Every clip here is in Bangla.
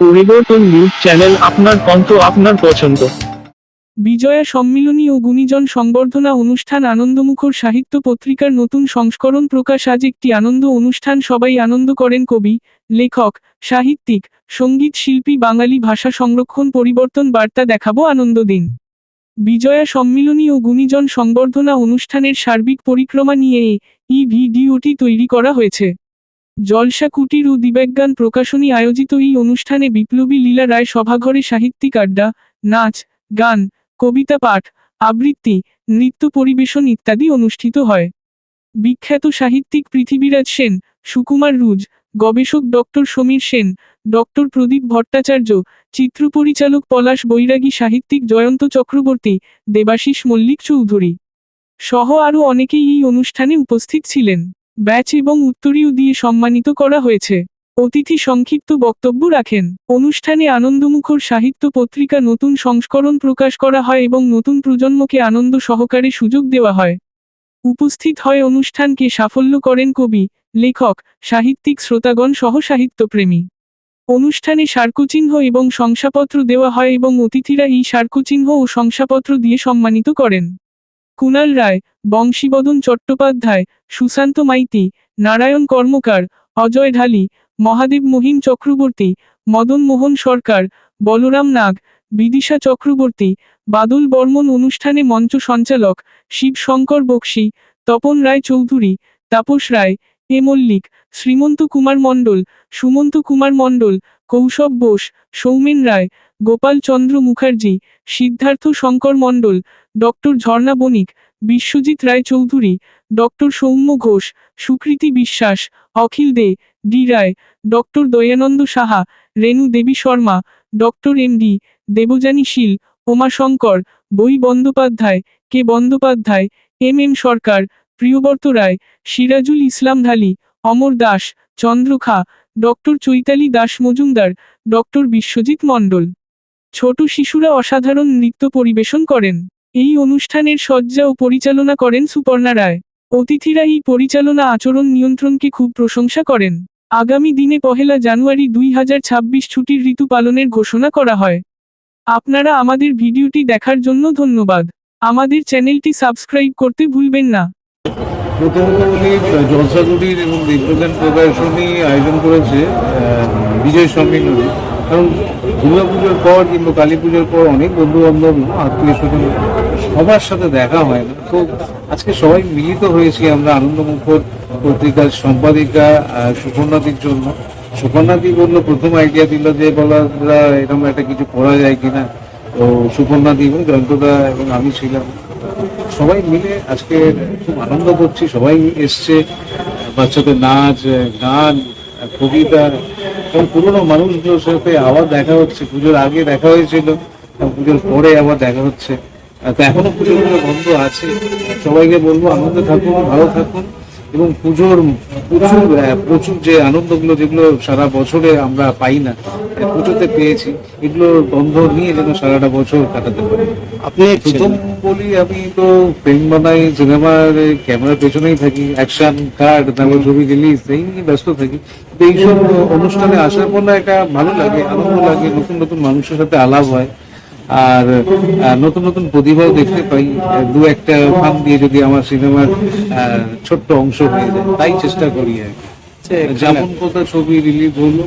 পরিবর্তন নিউজ চ্যানেল আপনার কণ্ঠ আপনার পছন্দ। বিজয়া সম্মিলনী ও গুণীজন সংবর্ধনা অনুষ্ঠান আনন্দমুখর সাহিত্য পত্রিকার নতুন সংস্করণ প্রকাশ। আজ একটি আনন্দ অনুষ্ঠান, সবাই আনন্দ করেন কবি, লেখক, সাহিত্যিক, সংগীত শিল্পী, বাঙালি ভাষা সংরক্ষণ, পরিবর্তন, বার্তা দেখাবো আনন্দ দিন। বিজয়া সম্মিলনী ও গুণীজন সংবর্ধনা অনুষ্ঠানের সার্বিক পরিক্রমা নিয়ে এই ভিডিওটি তৈরি করা হয়েছে। জলসা কুটির ও দিব্যাজ্ঞান প্রকাশনী আয়োজিত এই অনুষ্ঠানে বিপ্লবী লীলা রায় সভাঘরে সাহিত্যিক আড্ডা, নাচ, গান, কবিতা পাঠ, আবৃত্তি, নৃত্য পরিবেশন ইত্যাদি অনুষ্ঠিত হয়। বিখ্যাত সাহিত্যিক পৃথিবীরাজ সেন, সুকুমার রুজ, গবেষক ডক্টর সমীর সেন, ডক্টর প্রদীপ ভট্টাচার্য চিত্রপরিচালক পলাশ বৈরাগী, সাহিত্যিক জয়ন্ত চক্রবর্তী, দেবাশিস মল্লিক চৌধুরী সহ আরও অনেকেই এই অনুষ্ঠানে উপস্থিত ছিলেন। ব্যাচ এবং উত্তরীয় দিয়ে সম্মানিত করা হয়েছে। অতিথি সংক্ষিপ্ত বক্তব্য রাখেন। অনুষ্ঠানে আনন্দমুখর সাহিত্য পত্রিকা নতুন সংস্করণ প্রকাশ করা হয় এবং নতুন প্রজন্মকে আনন্দ সহকারে সুযোগ দেওয়া হয়। উপস্থিত হয় অনুষ্ঠানকে সাফল্য করেন কবি, লেখক, সাহিত্যিক শ্রোতাগণ সহ সাহিত্যপ্রেমী। অনুষ্ঠানে স্মারকচিহ্ন এবং শংসাপত্র দেওয়া হয় এবং অতিথিরা এই স্মারকচিহ্ন ও শংসাপত্র দিয়ে সম্মানিত করেন। কুণাল রায়, বংশীবদন চট্টোপাধ্যায়, সুশান্ত মাইতি, নারায়ণ কর্মকার, অজয় ঢালি, মহাদেব মহিম চক্রবর্তী, মদন মোহন সরকার, বলরাম নাগ, বিদিশা চক্রবর্তী, বাদল বর্মন অনুষ্ঠানে মঞ্চ সঞ্চালক, Shibshankar Bakshi, Tapan Ray Chowdhury, Tapas Ray A Mallick, Shrimanta Kumar Mandal, Sumanta Kumar Mandal, Kaushab Bose, Soumen Ray, Gopal Chandra Mukherjee, Siddhartha Shankar Mandal, doctor Jharna Banik, Biswajit Ray Chowdhury, doctor Soumya Ghosh, Sukriti Biswas, Akhil De, D Ray, doctor Dayananda Saha, Renu Debi Sharma, doctor M D, Debjani Shil, Umashankar, বই Bandyopadhyay, K Bandyopadhyay, M M Sarkar Priyabrata Ray, Sirajul Islam Dhali, Amar Das চন্দ্রখা doctor Chaitali Das Majumdar, doctor Biswajit মণ্ডল। ছোট শিশুরা অসাধারণ নৃত্য পরিবেশন করেন। এই অনুষ্ঠানের সজ্জা ও পরিচালনা করেন সুপর্ণা রায়। অতিথিরা এই পরিচালনা আচরণ নিয়ন্ত্রণকে খুব প্রশংসা করেন। আগামী দিনে পহেলা জানুয়ারি দুই হাজার ছাব্বিশ ছুটির ঋতু পালনের ঘোষণা করা হয়। আপনারা আমাদের ভিডিওটি দেখার জন্য ধন্যবাদ। আমাদের চ্যানেলটি সাবস্ক্রাইব করতে ভুলবেন না। প্রথমত বলি জলসাগুড়ির এবং বিজ্ঞান প্রকাশনী আয়োজন করেছে বিজয় সম্মিলনী কারণ দুর্গা পুজোর পর কিংবা কালী পুজোর পর অনেক বন্ধু বান্ধব আত্মীয় স্বজন সবার সাথে দেখা হয় না। তো আজকে সবাই মিলিত হয়েছি আমরা আনন্দমুখর পত্রিকার সম্পাদিকা সুকন্যাদির জন্য। সুকন্যাদি বলল, প্রথম আইডিয়া দিল যে বলা এরকম একটা কিছু করা যায় কিনা। তো সুকন্যাদি এবং জয়ন্তদা এবং আমি ছিলাম। সবাই মিলে আজকে খুব আনন্দ করছি। সবাই এসছে, বাচ্চাদের নাচ, গান, কবিতা, এবং পুরোনো মানুষগুলোর সাথে আবার দেখা হচ্ছে। পুজোর আগে দেখা হয়েছিল পুজোর পরে আবার দেখা হচ্ছে। তো এখনও পুজোর পুজো বন্ধ আছে। সবাইকে বলব, আনন্দে থাকুন, ভালো থাকুন। এবং পুজোর প্রচুর প্রচুর যে আনন্দগুলো যেগুলো সারা বছরে আমরা পাই না পুজোতে পেয়েছি এগুলোর গন্ধ নিয়ে যেন সারাটা বছর কাটাতে পারি। আপনি প্রথম বলি আমি তো ফিল্ম বানাই সিনেমার ক্যামেরার পেছনেই থাকি অ্যাকশন কার্ড তারপর ছবি রিলিজ এই নিয়ে ব্যস্ত থাকি। এইসব অনুষ্ঠানে আসার পর না একটা ভালো লাগে আনন্দ লাগে নতুন নতুন মানুষের সাথে আলাপ হয়। আর নতুন নতুন প্রতিভাও দেখতে পাই। দু একটা ফান দিয়ে যদি আমার সিনেমার ছোট্ট অংশ হয়ে যায় তাই চেষ্টা করি আর কি। যেমন কথা ছবি রিলিজ হলো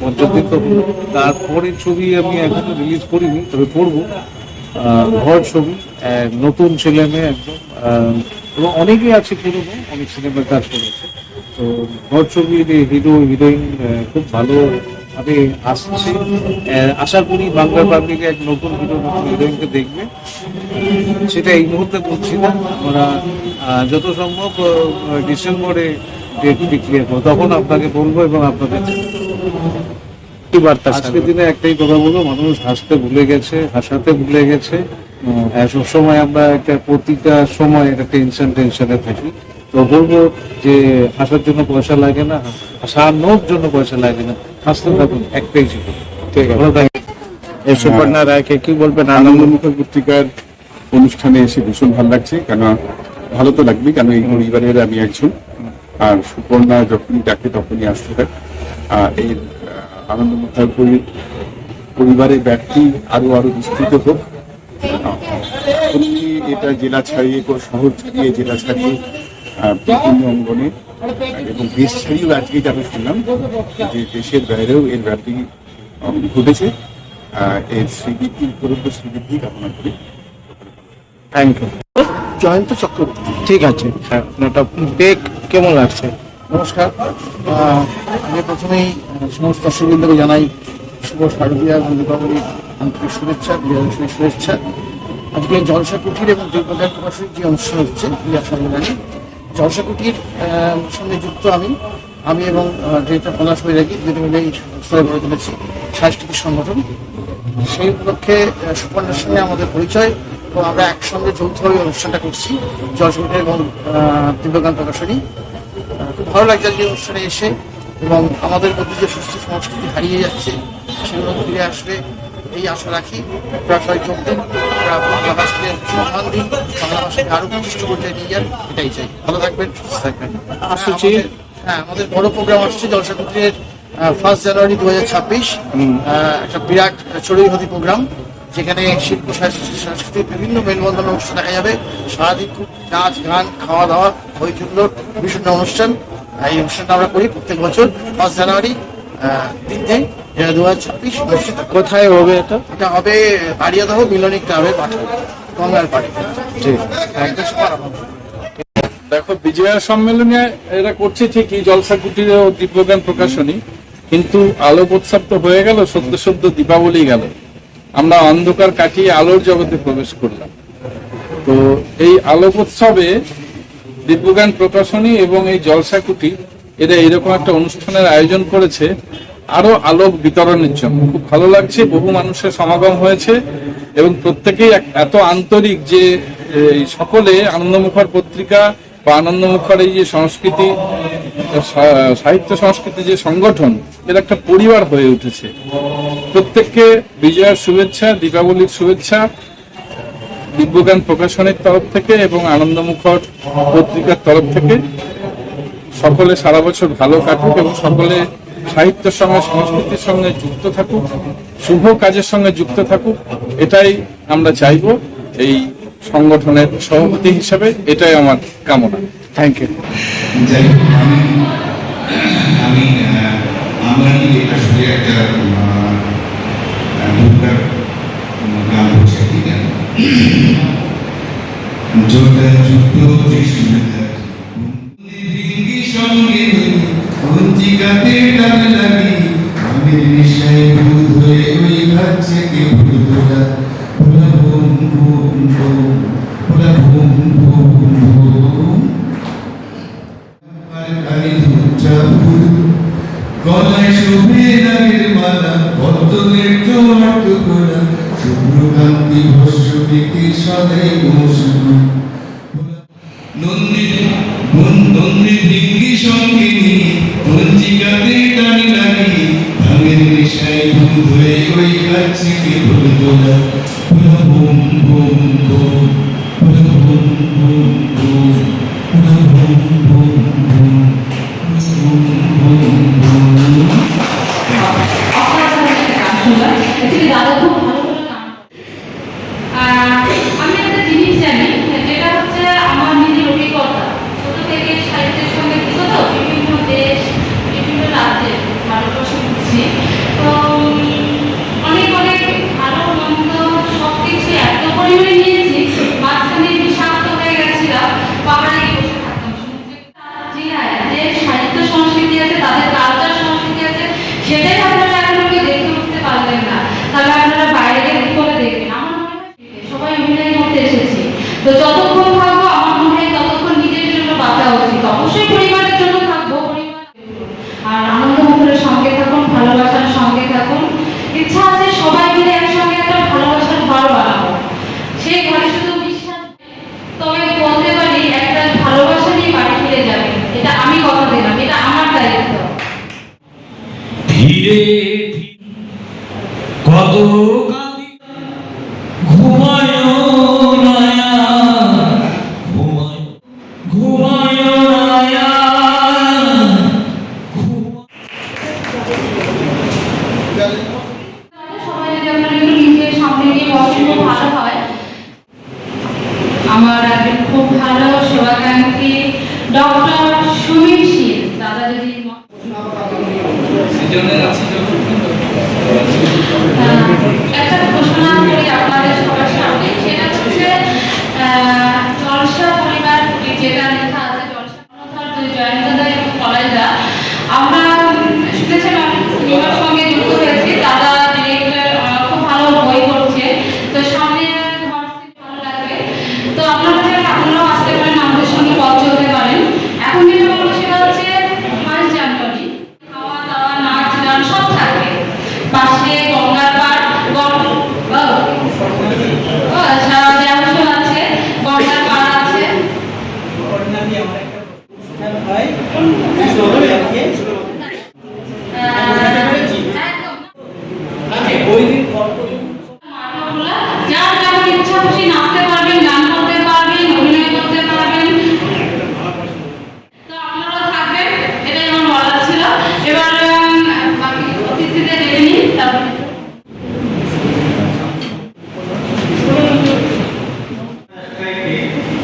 পঞ্চাশ দিন তো হলো তারপরে ছবি আমি এখনও রিলিজ করিনি তবে করব ঘর ছবি নতুন ছেলে মেয়ে একদম এবং অনেকেই আছে পুরনো অনেক সিনেমার কাজ করেছে। তো ঘর ছবির হিরো হিরোইন খুব ভালো ভাবে আসছি। আশা করি বাংলা পাবলিক এক নতুন হিরো নতুন হিরোইনকে দেখবে। সেটা এই মুহূর্তে বলছি না। আমরা যত সম্ভব ডিসেম্বরে ডেট ডিক্লেয়ার করব। তখন আপনাকে বলব এবং আপনাদের বার্তা আজকের দিনে একটাই কথা বলব মানুষ হাসতে ভুলে গেছে হাসাতে ভুলে গেছে। সবসময় আমরা একটা প্রতিটা সময় একটা টেনশন টেনশনে থাকি। তো বলব যে হাসার জন্য পয়সা লাগে না হাসানোর জন্য পয়সা লাগে না। হাসতে থাকুন একটাই জীবন ঠিক আছে। ভালো এই সুপর্ণা রায়কে কি বলবেন? আনন্দ পত্রিকার অনুষ্ঠানে এসে ভীষণ ভালো লাগছে কেন ভালো তো লাগবে কেন এই পরিবারের আমি একজন। আর সুপর্ণা যখনই ডাকে তখনই আসতে হয়। আর এই আহ, আনন্দমুখার পরিবারের ব্যক্তি আরও আরও বিস্তৃত হোক। এটা জেলা ছাড়িয়ে কোনো শহর ছাড়িয়ে জেলা ছাড়িয়ে বিভিন্ন অঙ্গনে এবং দেশ ছাড়িয়েও আজকে আমি শুনলাম যে দেশের বাইরেও এর ব্যাপ্তি ঘটেছে এর শ্রীবৃদ্ধি উপরোক্ত শ্রীবৃদ্ধি কামনা করি। Thank you Jayanta Chakraborty. ঠিক আছে। হ্যাঁ, আপনারটা বেগ কেমন লাগছে? নমস্কার। আহ, আমি প্রথমেই সমস্ত দর্শকবৃন্দকে জানাই শুভ শারদীয়া এবং দীপাবলির আন্তরিক শুভেচ্ছা বিজয়াদশমীর শুভেচ্ছা। আজকে জলসা কুটির এবং দুর্গাগান প্রকাশের যে অনুষ্ঠান হচ্ছে ক্রিয়া সম্মেলনে জলসা কুটির সঙ্গে যুক্ত আমি। আমি এবং ডিরেক্টর পলাশ বৈরাগী দুটো মিলে এই সংস্থায় গড়ে তুলেছি। সাংস্কৃতিক সংগঠন। সেই উপলক্ষে সুপর্ণার সঙ্গে আমাদের পরিচয় এবং আমরা একসঙ্গে যৌথভাবে অনুষ্ঠানটা করছি। জলসা কুটির এবং দিব্যগান প্রকাশনী খুব ভালো লাগছে আজকে অনুষ্ঠানে এসে এবং আমাদের মধ্যে যে সুস্থ সংস্কৃতি হারিয়ে যাচ্ছে, সেগুলো ফিরে আসবে। এই আশা রাখি আপনারা সবাই যোগ দিন আপনারা বাংলা ভাষাকে সম্মান দিন বাংলা ভাষাকে আরও প্রতিষ্ঠ পর্যায়ে নিয়ে যান এটাই চাই। ভালো থাকবেন সুস্থ থাকবেন। হ্যাঁ আমাদের বড় প্রোগ্রাম আসছে জলসাকুটির ফার্স্ট জানুয়ারি দু হাজার ছাব্বিশ একটা বিরাট চড়ুইহতি প্রোগ্রাম যেখানে শিল্প সাংস্কৃতিক বিভিন্ন মেলবন্ধন অনুষ্ঠান দেখা যাবে। সারাদিন খুব নাচ গান খাওয়া দাওয়া হই হুল্লোড় বিভিন্ন অনুষ্ঠান। এই অনুষ্ঠানটা আমরা করি প্রত্যেক বছর ফার্স্ট জানুয়ারি তিনটে। দু হাজার ছাব্বিশ অনুষ্ঠিত কোথায় হবে এটা? এটা হবে বাড়িয়াদহ মিলনী ক্লাবের মাঠে গঙ্গার পাড়ে। ঠিক একদম দেখো বিজয়া সম্মেলনে এরা করছে ঠিকই জলসা কুটির ও দিব্যজ্ঞান প্রকাশনী কিন্তু আলোক উৎসব তো হয়ে গেল সদ্য সদ্য দীপাবলি গেল। আমরা অন্ধকার কাটিয়ে আলোর জগতে প্রবেশ করলাম। তো এই আলোক উৎসবে দিব্যজ্ঞান প্রকাশনী এবং এই জলসা কুটির এরা এরকম একটা অনুষ্ঠানের আয়োজন করেছে আরও আলোক বিতরণের জন্য। খুব ভালো লাগছে, বহু মানুষের সমাগম হয়েছে এবং প্রত্যেকেই এত আন্তরিক যে সকলে আনন্দমুখর পত্রিকা বা আনন্দমুখর এই যে সংস্কৃতি সাহিত্য সংস্কৃতি যে সংগঠন, এর একটা পরিবার হয়ে উঠেছে। প্রত্যেককে বিজয়ার শুভেচ্ছা, দীপাবলির শুভেচ্ছা, দিব্যজ্ঞান প্রকাশনের তরফ থেকে এবং আনন্দমুখর পত্রিকার তরফ থেকে। সকলে সারা বছর ভালো কাটুক এবং সকলে সাহিত্যের সঙ্গে সংস্কৃতির সঙ্গে যুক্ত থাকুক শুভ কাজের সঙ্গে যুক্ত থাকুক এটাই আমরা চাইব এই সংগঠনের সভাপতি হিসাবে এটাই আমার কামনা। থ্যাংক ইউ আমি আমরা আসলে একটা দুর্গার হচ্ছে সঙ্গে পঞ্চিকাতে ডাল লাগি আমি নিশায় ভূত হয়ে ওই শুভ্রকান্তি ভস্য সদাই মৌসুম দাদা খুব ভালো খুব ভালো সেবাকাঙ্ক্ষী ডক্টর সুমির শীল দাদা যদি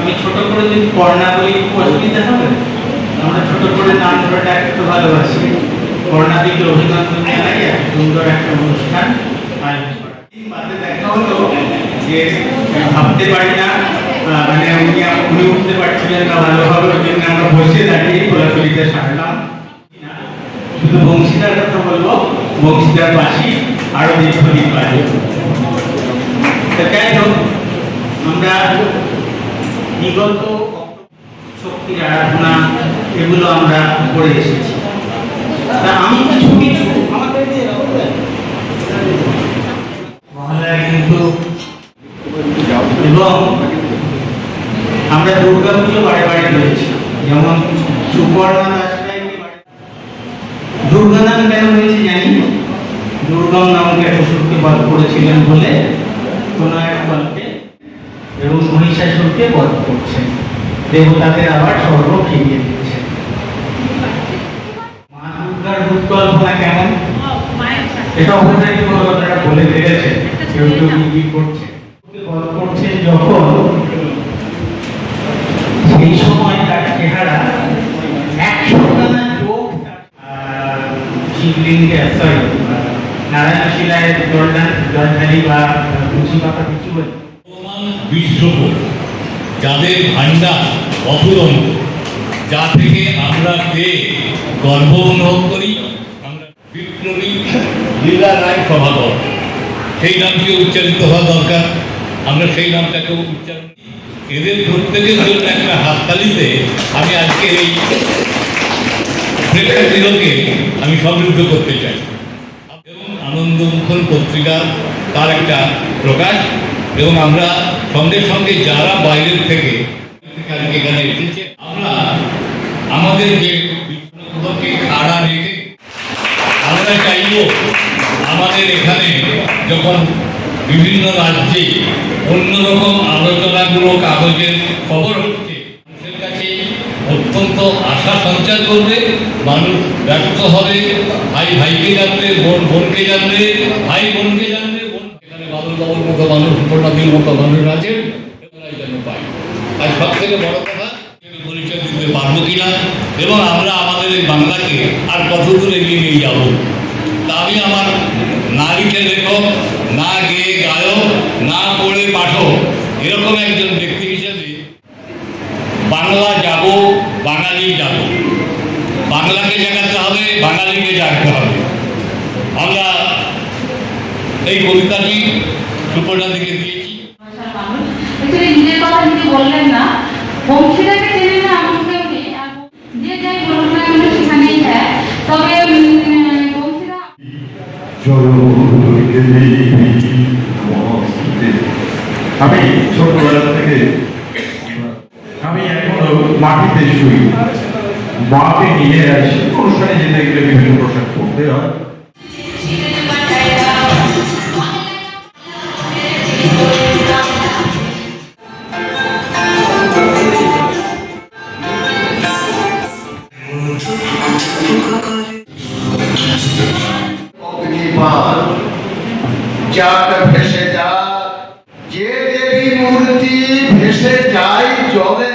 আমি ছোট করে যদি কর্ণা বলি খুব অসুবিধা হবে? আমরা ছোট করে নাম ধরে ডাকতে ভালোবাসি। কর্ণা দিকে অভিনন্দন জানাই সুন্দর একটা অনুষ্ঠান। আয়োজন। দেখা হলো। যে ভাবতে পারি না মানে উনি উনি উঠতে পারছিলেন না ভালোভাবে, ওই জন্য আমরা বসে দাঁড়িয়ে কোলাকুলিতে সারলাম। শুধু বংশীদার কথা বলব, বংশীদার বাসি, আরও দীর্ঘদিন তো যাই হোক, আমরা বিগত শক্তির আরাধনা, এগুলো আমরা করে এসেছি। তা আমি কিছু কিছু মহল্লায় কিন্তু এবং আমরা দুর্গা পুজো বাড়ি বাড়ি রয়েছি যেমন দাসরাইকে দুর্গা নাম কেন হয়েছে জানি? দুর্গম নামক বধ করেছিলেন বলে এক গল্পে এবং মহিষাসুরকে বধ করছেন দেবতাদের আবার স্বর্গ ফিরিয়ে দিচ্ছেন মা দুর্গার রূপ কেমন? এটা অবশ্যই কোনো কথাটা বলে দিয়েছে কেউ কেউ করছে? বধ করছেন যখন সেই সময় তার চেহারা একশো টানা চোখ শিবলিঙ্গে সরি নারায়ণ শিলায় জলদান জলধারী বা তুলসী পাতা কিছু বিশ্বকোষ, যাদের ভান্ডার অফুরন্ত যা থেকে আমরা পেয়ে গর্ব অনুভব করি, আমরা বিপ্লবী লীলা রায় সভাদল সেই নামটি উচ্চারিত হওয়া দরকার। আমরা সেই নামটাকেও উচ্চারণ। এদের প্রত্যেকের জন্য একটা হাততালিতে আমি আজকে এই প্রেক্ষাগৃহকে আমি সমৃদ্ধ করতে চাই এবং আনন্দমুখর পত্রিকা তার একটা প্রকাশ এবং আমরা সঙ্গে সঙ্গে যারা বাইরের থেকে এখানে এসেছে, আমরা আমাদের যে বিষ্ণুকে খাড়া রেখে আমরা চাইব আমাদের এখানে যখন বিভিন্ন রাজ্যে অন্যরকম আলোচনাগুলো কাগজের খবর হচ্ছে মানুষের কাছে অত্যন্ত আশা সঞ্চার করবে, মানুষ ব্যস্ত হবে, ভাই ভাইকে জানবে, বোন বোনকে জানবে, ভাই বোনকে জানবে, বোন। এখানে বাবুর মতো মানুষ মতো মানুষ আছে যেন পাই সব থেকে বড় কথা পরিচয় দিতে পারব কিনা, এবং আমরা আমাদের এই বাংলাকে আর কত দূর এগিয়ে নিয়ে যাব? তা আমি আমার না লিখে লেখক না গেয়ে গায়ক, না পড়ে পাঠক, এরকম একজন ব্যক্তি হিসেবে বাংলা যাব, বাঙালি যাব। বাংলাকে জাগাতে হবে, বাঙালিকে জাগতে হবে। আমরা এই কবিতাটি সুপর্ণাদিকে দিয়েছি ভাষার মানুষ অ্যাকচুয়ালি নিজের কথা নিজে বললেন না বংশীদাকে চেনে না এমন কেউ নেই আর যে যাই বলুক না কেন সেখানেই হ্যাঁ তবে উম, বংশীদা আমি ছোটবেলা থেকে আমি এখনও মাটিতে শুই। মাকে নিয়ে আসি। অনুষ্ঠানে যেতে গেলে বিভিন্ন পোশাক পরতে হয়। যে দেবী মূর্তি ভেসে যায় জলে